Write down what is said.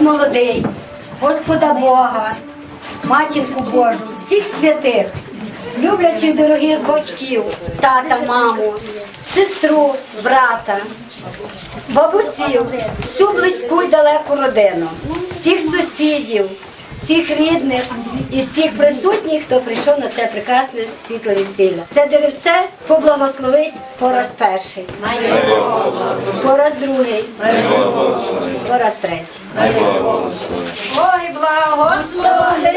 молодий, Господа Бога, матінку Божу, всіх святих, люблячих дорогих батьків, тата, маму, сестру, брата, бабусів, всю близьку й далеку родину, всіх сусідів, всіх рідних і всіх присутніх, хто прийшов на це прекрасне світло весілля. Це деревце поблагословить пораз перший, пораз другий, пораз третій. Ой, благослови